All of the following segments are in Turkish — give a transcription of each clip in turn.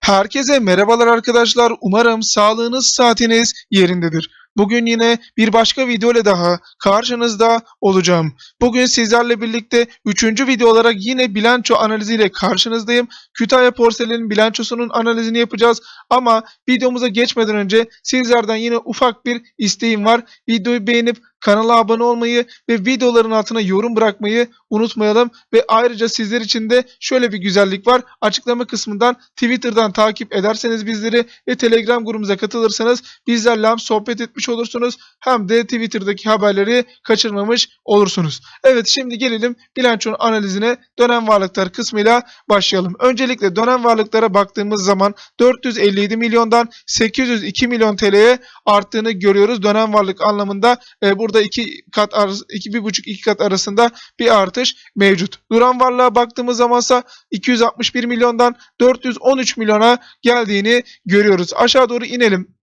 Herkese merhabalar arkadaşlar. Umarım sağlığınız, saatiniz yerindedir. Bugün yine bir başka video ile daha karşınızda olacağım. Bugün sizlerle birlikte 3. video olarak yine bilanço analiziyle karşınızdayım. Kütahya Porselen'in bilançosunun analizini yapacağız. Ama videomuza geçmeden önce sizlerden yine ufak bir isteğim var. Videoyu beğenip kanala abone olmayı ve videoların altına yorum bırakmayı unutmayalım. Ve ayrıca sizler için de şöyle bir güzellik var. Açıklama kısmından Twitter'dan takip ederseniz bizleri ve Telegram grubumuza katılırsanız bizlerle hem sohbet etmiş olursunuz hem de Twitter'daki haberleri kaçırmamış olursunuz. Evet şimdi gelelim bilançonun analizine dönem varlıklar kısmıyla başlayalım. Öncelikle dönem varlıklara baktığımız zaman 457 milyondan 802 milyon TL'ye arttığını görüyoruz. Dönem varlık anlamında e, burada iki kat arası, iki, bir buçuk iki kat arasında bir artış mevcut. Duran varlığa baktığımız zamansa 261 milyondan 413 milyona geldiğini görüyoruz. Aşağı doğru inelim.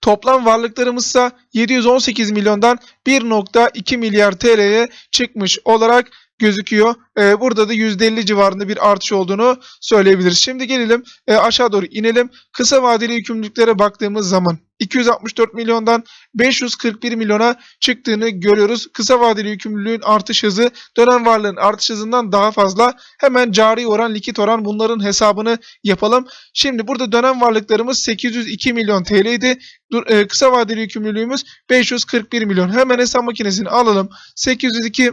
Toplam varlıklarımızsa 718 milyondan 1.2 milyar TL'ye çıkmış olarak gözüküyor. Ee, burada da %50 civarında bir artış olduğunu söyleyebiliriz. Şimdi gelelim e, aşağı doğru inelim. Kısa vadeli yükümlülüklere baktığımız zaman 264 milyondan 541 milyona çıktığını görüyoruz. Kısa vadeli yükümlülüğün artış hızı dönem varlığın artış hızından daha fazla. Hemen cari oran, likit oran bunların hesabını yapalım. Şimdi burada dönem varlıklarımız 802 milyon TL idi. E, Kısa vadeli yükümlülüğümüz 541 milyon. Hemen hesap makinesini alalım. 802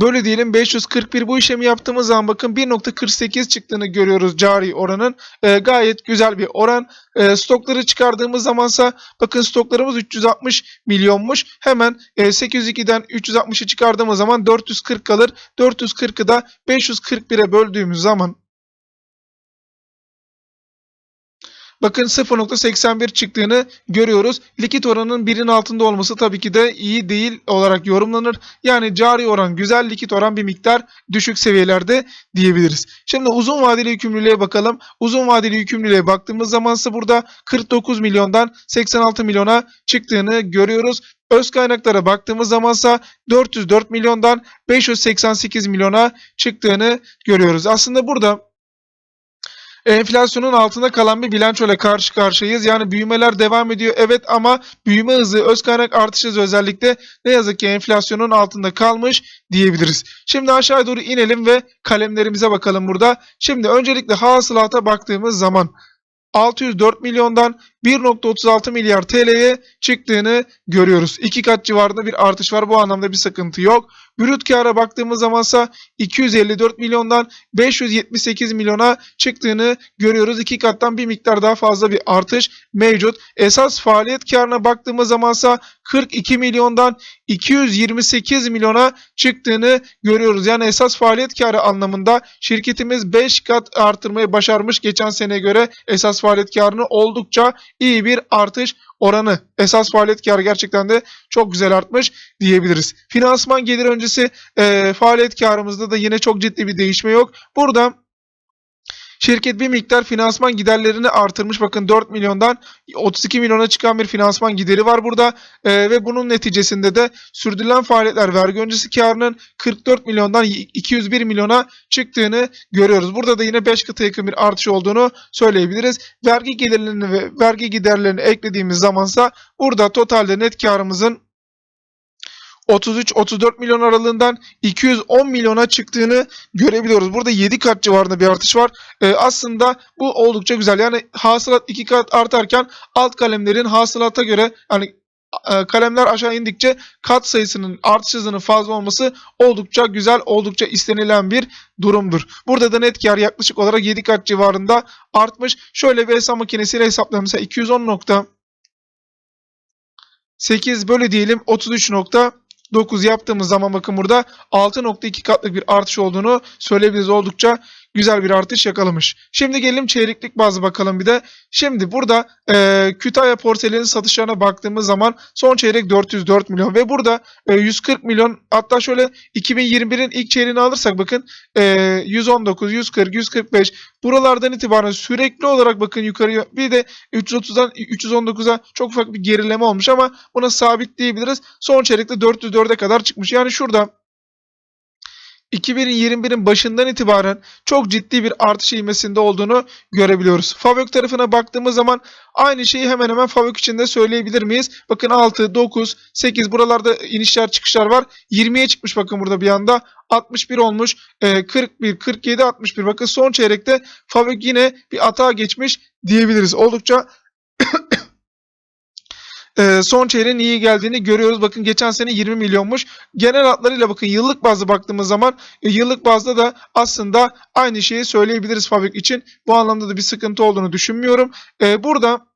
Böyle diyelim 541 bu işlemi yaptığımız zaman bakın 1.48 çıktığını görüyoruz cari oranın. Ee, gayet güzel bir oran. Ee, stokları çıkardığımız zamansa bakın stoklarımız 360 milyonmuş. Hemen e, 802'den 360'ı çıkardığımız zaman 440 kalır. 440'ı da 541'e böldüğümüz zaman Bakın 0.81 çıktığını görüyoruz. Likit oranının birin altında olması tabii ki de iyi değil olarak yorumlanır. Yani cari oran güzel, likit oran bir miktar düşük seviyelerde diyebiliriz. Şimdi uzun vadeli yükümlülüğe bakalım. Uzun vadeli yükümlülüğe baktığımız zaman ise burada 49 milyondan 86 milyona çıktığını görüyoruz. Öz kaynaklara baktığımız zamansa 404 milyondan 588 milyona çıktığını görüyoruz. Aslında burada enflasyonun altında kalan bir bilançoyla karşı karşıyayız. Yani büyümeler devam ediyor evet ama büyüme hızı, öz kaynak artış hızı özellikle ne yazık ki enflasyonun altında kalmış diyebiliriz. Şimdi aşağı doğru inelim ve kalemlerimize bakalım burada. Şimdi öncelikle hasılata baktığımız zaman 604 milyondan 1.36 milyar TL'ye çıktığını görüyoruz. İki kat civarında bir artış var. Bu anlamda bir sıkıntı yok. Brüt kâra baktığımız zamansa 254 milyondan 578 milyona çıktığını görüyoruz. İki kattan bir miktar daha fazla bir artış mevcut. Esas faaliyet karına baktığımız zamansa 42 milyondan 228 milyona çıktığını görüyoruz. Yani esas faaliyet karı anlamında şirketimiz 5 kat artırmayı başarmış geçen seneye göre esas faaliyet karını oldukça iyi bir artış oranı. Esas faaliyet karı gerçekten de çok güzel artmış diyebiliriz. Finansman gelir öncesi e, faaliyet karımızda da yine çok ciddi bir değişme yok. Burada Şirket bir miktar finansman giderlerini artırmış. Bakın 4 milyondan 32 milyona çıkan bir finansman gideri var burada. Ee, ve bunun neticesinde de sürdürülen faaliyetler vergi öncesi karının 44 milyondan 201 milyona çıktığını görüyoruz. Burada da yine 5 katı yakın bir artış olduğunu söyleyebiliriz. Vergi gelirlerini ve vergi giderlerini eklediğimiz zamansa burada totalde net karımızın 33-34 milyon aralığından 210 milyona çıktığını görebiliyoruz. Burada 7 kat civarında bir artış var. Ee, aslında bu oldukça güzel. Yani hasılat 2 kat artarken alt kalemlerin hasılata göre hani e, kalemler aşağı indikçe kat sayısının artış hızının fazla olması oldukça güzel, oldukça istenilen bir durumdur. Burada da net kar yaklaşık olarak 7 kat civarında artmış. Şöyle bir hesap makinesiyle hesaplayalım. Mesela 210.8 bölü diyelim 33.9 yaptığımız zaman bakın burada 6.2 katlık bir artış olduğunu söyleyebiliriz. Oldukça güzel bir artış yakalamış. Şimdi gelelim çeyreklik bazı bakalım bir de. Şimdi burada e, Kütahya porselenin satışlarına baktığımız zaman son çeyrek 404 milyon ve burada e, 140 milyon hatta şöyle 2021'in ilk çeyreğini alırsak bakın e, 119, 140, 145 buralardan itibaren sürekli olarak bakın yukarıya bir de 330'dan 319'a çok ufak bir gerileme olmuş ama buna sabit diyebiliriz. Son çeyrekte 404'e kadar çıkmış. Yani şurada 2021'in başından itibaren çok ciddi bir artış ivmesinde olduğunu görebiliyoruz. Favök tarafına baktığımız zaman aynı şeyi hemen hemen Favök için de söyleyebilir miyiz? Bakın 6, 9, 8 buralarda inişler çıkışlar var. 20'ye çıkmış bakın burada bir anda. 61 olmuş. Ee, 41, 47, 61. Bakın son çeyrekte Favök yine bir atağa geçmiş diyebiliriz. Oldukça e, son çeyreğin iyi geldiğini görüyoruz. Bakın geçen sene 20 milyonmuş. Genel hatlarıyla bakın yıllık bazda baktığımız zaman e, yıllık bazda da aslında aynı şeyi söyleyebiliriz Fabrik için. Bu anlamda da bir sıkıntı olduğunu düşünmüyorum. E, burada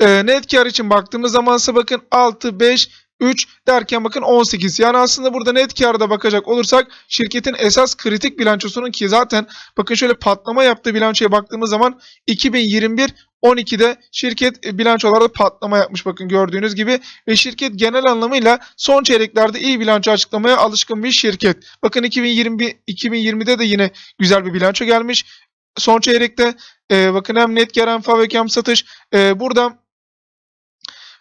e, net kar için baktığımız zamansa bakın 6, 5, 3 derken bakın 18. Yani aslında burada net karda bakacak olursak şirketin esas kritik bilançosunun ki zaten bakın şöyle patlama yaptığı bilançoya baktığımız zaman 2021 12'de şirket e, bilançolarda patlama yapmış bakın gördüğünüz gibi ve şirket genel anlamıyla son çeyreklerde iyi bilanço açıklamaya alışkın bir şirket. Bakın 2020 2020'de de yine güzel bir bilanço gelmiş. Son çeyrekte e, bakın hem net kar hem fabrik hem satış e, burada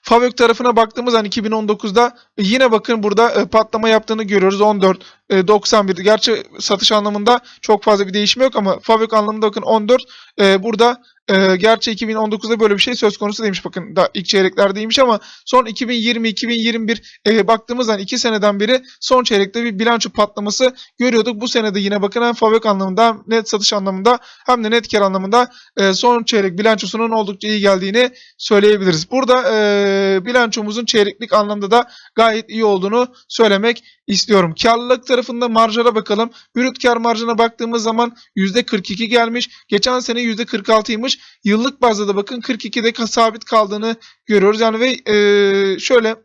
Favök tarafına baktığımız an 2019'da e, yine bakın burada e, patlama yaptığını görüyoruz. 14, e, 91. Gerçi satış anlamında çok fazla bir değişim yok ama Favök anlamında bakın 14. E, burada e, gerçi 2019'da böyle bir şey söz konusu değilmiş. Bakın da ilk çeyreklerdeymiş ama son 2020-2021 e, baktığımız an 2 seneden beri son çeyrekte bir bilanço patlaması görüyorduk. Bu senede yine bakın hem Favök anlamında hem net satış anlamında hem de net kar anlamında e, son çeyrek bilançosunun oldukça iyi geldiğini söyleyebiliriz. Burada e, bilançomuzun çeyreklik anlamda da gayet iyi olduğunu söylemek istiyorum. Karlılık tarafında marjlara bakalım. Brüt kar marjına baktığımız zaman %42 gelmiş. Geçen sene %46'ymış. Yıllık bazda da bakın 42'de sabit kaldığını görüyoruz. Yani ve e, şöyle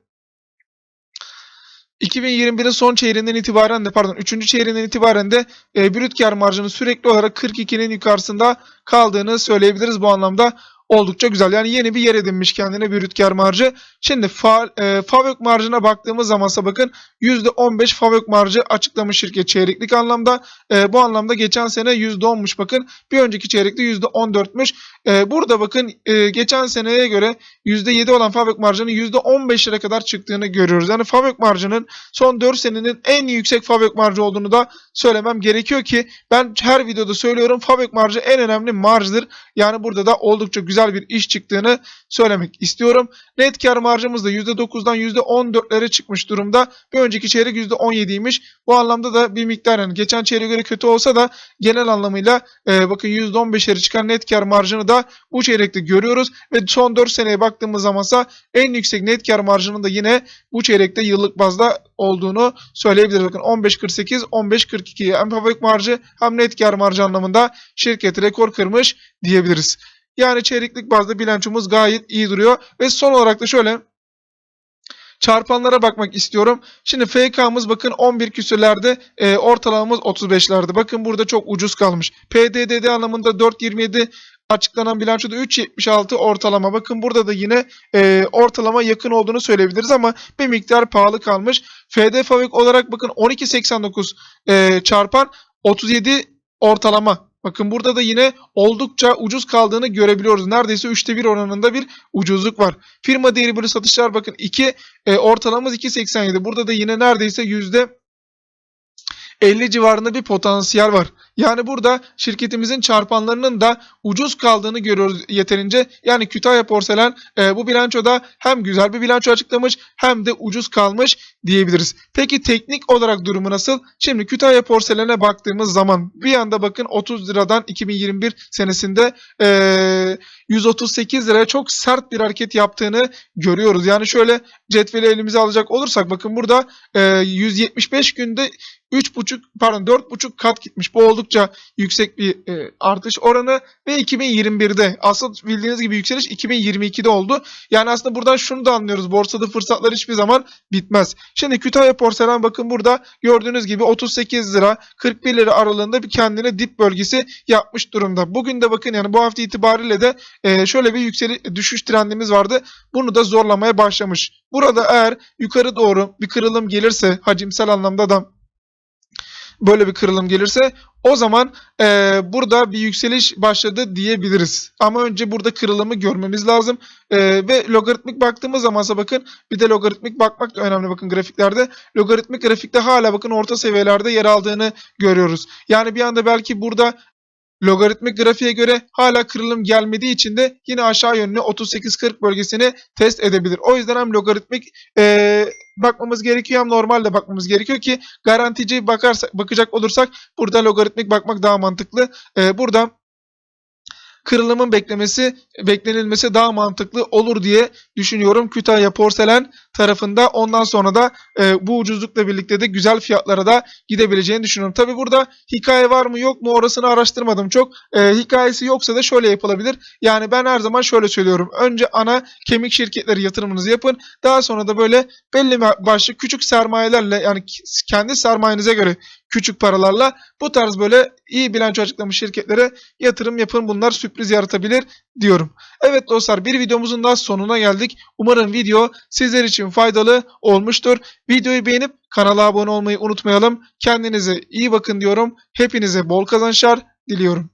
2021'in son çeyreğinden itibaren de pardon 3. çeyreğinden itibaren de e, brüt kar marjının sürekli olarak 42'nin yukarısında kaldığını söyleyebiliriz bu anlamda oldukça güzel. Yani yeni bir yer edinmiş kendine bir rütkar marjı. Şimdi fa, e, Favök marjına baktığımız zamansa bakın %15 Favök marjı açıklamış şirket çeyreklik anlamda. E, bu anlamda geçen sene %10'muş bakın. Bir önceki çeyrekte %14'müş. E, burada bakın e, geçen seneye göre %7 olan Favök marjının %15'lere kadar çıktığını görüyoruz. Yani Favök marjının son 4 senenin en yüksek Favök marjı olduğunu da söylemem gerekiyor ki ben her videoda söylüyorum Favök marjı en önemli marjdır. Yani burada da oldukça güzel bir iş çıktığını söylemek istiyorum. Net kar marjımız da %9'dan %14'lere çıkmış durumda. Bir önceki çeyrek %17'ymiş. Bu anlamda da bir miktar yani geçen çeyreğe göre kötü olsa da genel anlamıyla e, bakın %15'lere çıkan net kar marjını da bu çeyrekte görüyoruz. Ve son 4 seneye baktığımız zamansa en yüksek net kar marjının da yine bu çeyrekte yıllık bazda olduğunu söyleyebiliriz. Bakın 15.48, 15.42 hem fabrik marjı hem net kar marjı anlamında şirket rekor kırmış diyebiliriz. Yani çeyreklik bazda bilançomuz gayet iyi duruyor. Ve son olarak da şöyle çarpanlara bakmak istiyorum. Şimdi FK'mız bakın 11 küsürlerde e, ortalamamız 35'lerde. Bakın burada çok ucuz kalmış. PDDD anlamında 4.27 açıklanan bilançoda 3.76 ortalama. Bakın burada da yine e, ortalama yakın olduğunu söyleyebiliriz ama bir miktar pahalı kalmış. FD Favik olarak bakın 12.89 e, çarpan 37 ortalama. Bakın burada da yine oldukça ucuz kaldığını görebiliyoruz. Neredeyse 3'te 1 oranında bir ucuzluk var. Firma değeri bölü satışlar bakın 2 e, ortalamamız 2.87. Burada da yine neredeyse yüzde 50 civarında bir potansiyel var. Yani burada şirketimizin çarpanlarının da ucuz kaldığını görüyoruz yeterince. Yani Kütahya Porselen e, bu bilançoda hem güzel bir bilanço açıklamış hem de ucuz kalmış diyebiliriz. Peki teknik olarak durumu nasıl? Şimdi Kütahya Porselen'e baktığımız zaman bir anda bakın 30 liradan 2021 senesinde e, 138 liraya çok sert bir hareket yaptığını görüyoruz. Yani şöyle cetveli elimize alacak olursak bakın burada e, 175 günde 3,5 pardon 4,5 kat gitmiş. Bu oldukça yüksek bir e, artış oranı ve 2021'de asıl bildiğiniz gibi yükseliş 2022'de oldu. Yani aslında buradan şunu da anlıyoruz. Borsada fırsatlar hiçbir zaman bitmez. Şimdi Kütahya Porselen bakın burada gördüğünüz gibi 38 lira 41 lira aralığında bir kendine dip bölgesi yapmış durumda. Bugün de bakın yani bu hafta itibariyle de e, şöyle bir yükseli düşüş trendimiz vardı. Bunu da zorlamaya başlamış. Burada eğer yukarı doğru bir kırılım gelirse hacimsel anlamda da böyle bir kırılım gelirse o zaman eee, burada bir yükseliş başladı diyebiliriz. Ama önce burada kırılımı görmemiz lazım. Eee, ve logaritmik baktığımız zamansa bakın bir de logaritmik bakmak da önemli bakın grafiklerde. Logaritmik grafikte hala bakın orta seviyelerde yer aldığını görüyoruz. Yani bir anda belki burada logaritmik grafiğe göre hala kırılım gelmediği için de yine aşağı yönlü 38-40 bölgesini test edebilir. O yüzden hem logaritmik eee, bakmamız gerekiyor hem normalde bakmamız gerekiyor ki garantici bakarsak bakacak olursak burada logaritmik bakmak daha mantıklı. Eee, burada kırılımın beklemesi beklenilmesi daha mantıklı olur diye düşünüyorum Kütahya Porselen tarafında. Ondan sonra da e, bu ucuzlukla birlikte de güzel fiyatlara da gidebileceğini düşünüyorum. Tabi burada hikaye var mı yok mu orasını araştırmadım çok. E, hikayesi yoksa da şöyle yapılabilir. Yani ben her zaman şöyle söylüyorum. Önce ana kemik şirketleri yatırımınızı yapın. Daha sonra da böyle belli başlı küçük sermayelerle yani kendi sermayenize göre küçük paralarla bu tarz böyle iyi bilanço açıklamış şirketlere yatırım yapın. Bunlar sürpriz yaratabilir diyorum. Evet dostlar bir videomuzun daha sonuna geldik. Umarım video sizler için faydalı olmuştur. Videoyu beğenip kanala abone olmayı unutmayalım. Kendinize iyi bakın diyorum. Hepinize bol kazançlar diliyorum.